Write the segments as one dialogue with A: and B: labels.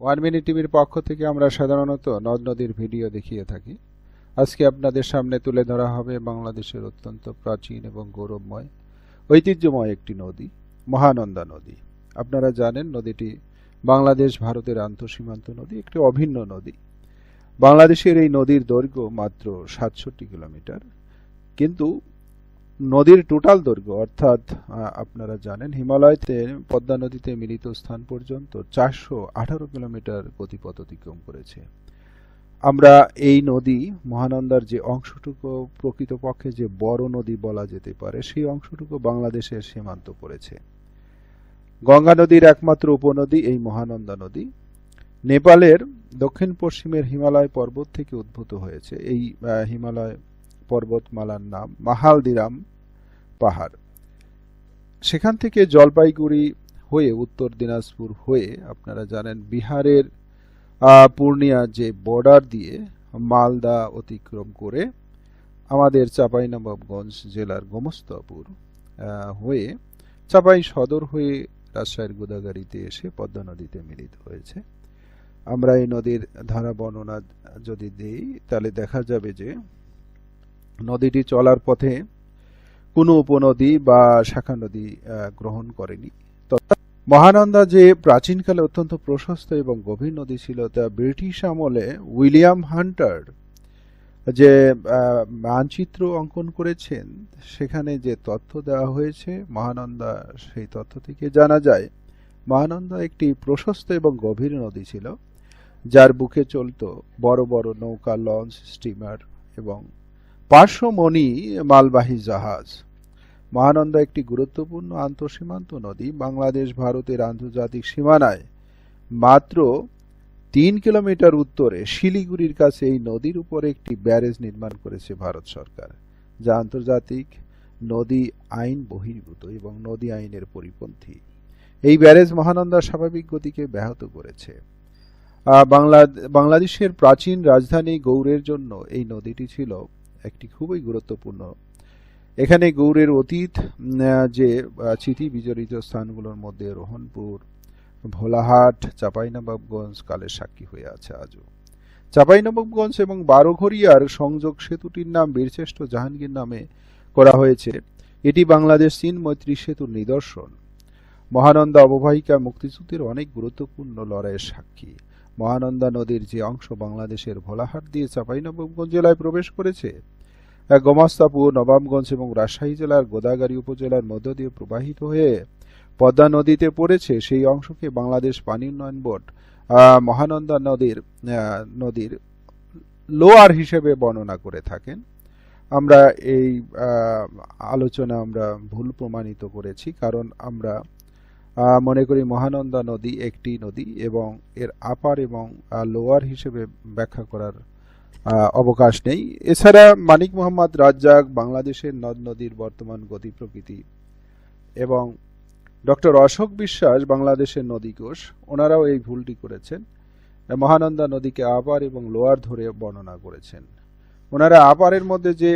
A: One minute টিভির পক্ষ থেকে আমরা সাধারণত নদ নদীর ভিডিও দেখিয়ে থাকি। আজকে আপনাদের সামনে তুলে ধরা হবে বাংলাদেশের অত্যন্ত প্রাচীন এবং গৌরবময়, ঐতিহ্যময় একটি নদী, মহানন্দা নদী। আপনারা জানেন নদীটি বাংলাদেশ, ভারতের আন্তঃসীমান্ত নদী, একটি অভিন্ন নদী। বাংলাদেশের এই নদীর দৈর্ঘ্য মাত্র সাতষট্টি কিলোমিটার। কিন্তু নদীর টোটাল দৈর্ঘ্য, অর্থাৎ আপনারা জানেন, হিমালয়তে, পদ্মা নদীতে মিলিত স্থান পর্যন্ত চারশো আঠারো কিলোমিটার গতিপথ অতিক্রম করেছে। আমরা এই নদী, মহানন্দার যে অংশটুকু, প্রকৃতপক্ষে যে বড় নদী বলা যেতে পারে, সেই অংশটুকু বাংলাদেশের সীমান্ত পড়েছে। গঙ্গা নদীর একমাত্র উপনদী, এই মহানন্দা নদী। নেপালের দক্ষিণ পশ্চিমের হিমালয় পর্বত থেকে উদ্ভূত হয়েছে। এই হিমালয় পর্বতমালার নাম, মাহালদিরাম পাহাড়। সেখান থেকে জলপাইগুড়ি হয়ে উত্তর দিনাজপুর হয়ে আপনারা জানেন বিহারের পূর্ণিয়া যে বর্ডার দিয়ে মালদা অতিক্রম করে আমাদের চাঁপাইনবাবগঞ্জ জেলার গোমস্তাপুর হয়ে চাঁপাই সদর হয়ে রাজশাহীর গোদাগাড়িতে এসে পদ্মা নদীতে মিলিত হয়েছে। আমরা এই নদীর ধারা বর্ণনা যদি দিই, তাহলে দেখা যাবে যে নদীটি চলার পথে কোনো উপনদী বা শাখা নদী গ্রহণ করেনি। মহানন্দা যে প্রাচীনকালে অত্যন্ত প্রশস্ত এবং গভীর নদী ছিল, তা ব্রিটিশ আমলে উইলিয়াম হান্টার যে মানচিত্র অঙ্কন করেছেন, সেখানে যে তথ্য দেওয়া হয়েছে, মহানন্দা সেই তথ্য থেকে জানা যায়, মহানন্দা একটি প্রশস্ত এবং গভীর নদী ছিল, যার বুকে চলত বড় বড় নৌকা, লঞ্চ, স্টিমার এবং পার্শ্বমণি মালবাহী জাহাজ। মহানন্দা একটি গুরুত্বপূর্ণ আন্তঃসীমান্ত নদী বাংলাদেশ, ভারতের আন্তর্জাতিক সীমানায়। মাত্র তিন কিলোমিটার উত্তরে শিলিগুড়ির কাছে এই নদীর উপর একটি ব্যারেজ নির্মাণ করেছে ভারত সরকার, যা আন্তর্জাতিক নদী আইন বহির্ভূত এবং নদী আইনের পরিপন্থী। এই ব্যারেজ মহানন্দার স্বাভাবিক গতিকে ব্যাহত করেছে। বাংলা বাংলাদেশের প্রাচীন রাজধানী গৌড়ের জন্য এই নদীটি ছিল একটি খুবই গুরুত্বপূর্ণ। এখানে গৌড়ের অতীত যে চিঠি বিজড়িত স্থানগুলোর মধ্যে রোহনপুর, ভোলাহাট, চাঁপাইনবাবগঞ্জ কালের সাক্ষী হয়ে আছে আজও। চাঁপাইনবাবগঞ্জ এবং বারোঘরিয়ার সংযোগ সেতুটির নাম বীরশ্রেষ্ঠ জাহাঙ্গীর নামে করা হয়েছে। এটি বাংলাদেশ চীন মৈত্রী সেতুর নিদর্শন। মহানন্দা অববাহিকা মুক্তিযুদ্ধের অনেক গুরুত্বপূর্ণ লড়াইয়ের সাক্ষী। মহানন্দা নদীর যে অংশ বাংলাদেশের ভোলাহাট দিয়ে চাঁপাইনবাবগঞ্জ জেলায় প্রবেশ করেছে গোমাস্তাপুর, নবাবগঞ্জ এবং রাজশাহী জেলার গোদাগাড়ি উপজেলার মধ্য দিয়ে প্রবাহিত হয়ে পদ্মা নদীতে পড়েছে। সেই অংশকে বাংলাদেশ পানি উন্নয়ন বোর্ড মহানন্দা নদীর নদীর লোয়ার হিসেবে বর্ণনা করে থাকেন। আমরা এই আলোচনা আমরা ভুল প্রমাণিত করেছি, কারণ আমরা মনে করি মহানন্দা নদী একটি নদী এবং এর আপার এবং লোয়ার হিসেবে ব্যাখ্যা করার অবকাশ নেই। এছাড়া মানিক মোহাম্মদ রাজ্জাক বাংলাদেশের নদ নদীর বর্তমান গতি প্রকৃতি এবং ডক্টর অশোক বিশ্বাস বাংলাদেশের নদীকোষ ওনারাও এই ভুলটি করেছেন। মহানন্দা নদীকে আপার এবং লোয়ার ধরে বর্ণনা করেছেন। ওনারা আপারের মধ্যে যে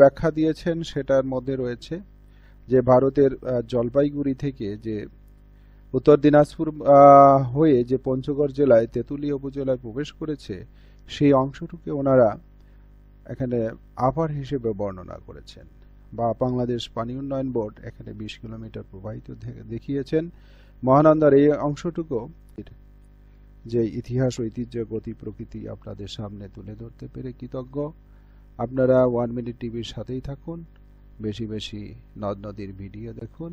A: ব্যাখ্যা দিয়েছেন সেটার মধ্যে রয়েছে যে, ভারতের জলপাইগুড়ি থেকে যে উত্তর দিনাজপুর হয়ে যে পঞ্চগড় জেলায় তেঁতুলিয়া উপজেলায় প্রবেশ করেছে, সেই অংশটুকে ওনারা এখানে আপার হিসেবে বর্ণনা করেছেন বা বাংলাদেশ পানি উন্নয়ন বোর্ড এখানে বিশ কিলোমিটার প্রবাহিত দেখিয়েছেন। মহানন্দার এই অংশটুকু যে ইতিহাস, ঐতিহ্য, গতি, প্রকৃতি আপনাদের সামনে তুলে ধরতে পেরে কৃতজ্ঞ। আপনারা ওয়ান মিনিট টিভির সাথেই থাকুন, বেশি বেশি নদ নদীর ভিডিও দেখুন।